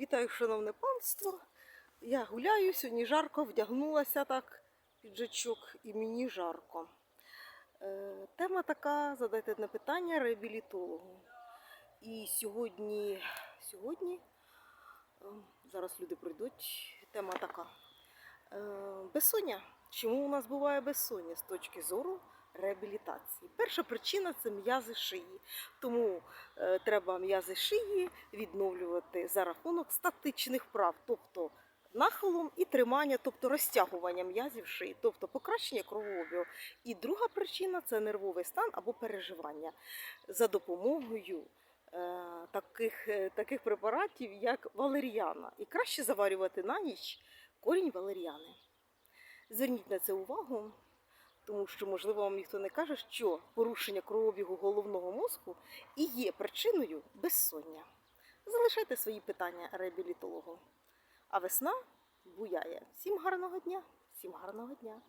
Вітаю, шановне панство. Я гуляю, сьогодні жарко, вдягнулася так, піджачок, і мені жарко. Е, тема така: задайте на питання реабілітологу. І сьогодні, сьогодні, е, зараз люди прийдуть, тема така. Е, безсоння. Чому у нас буває безсоння з точки зору реабілітації? Перша причина це м'язи шиї. Тому е, треба м'язи шиї відновлювати за рахунок статичних вправ, тобто нахилом і тримання, тобто розтягування м'язів шиї, тобто покращення кровообігу. І друга причина це нервовий стан або переживання за допомогою. е, Таких, е, таких препаратів, як валеріана. І краще заварювати на ніч корінь валеріани. Зверніть на це увагу, тому що, можливо, вам ніхто не каже, що порушення кровообігу головного мозку і є причиною безсоння. Залишайте свої питання реабілітологу. А весна буяє. Всім гарного дня! Всім гарного дня!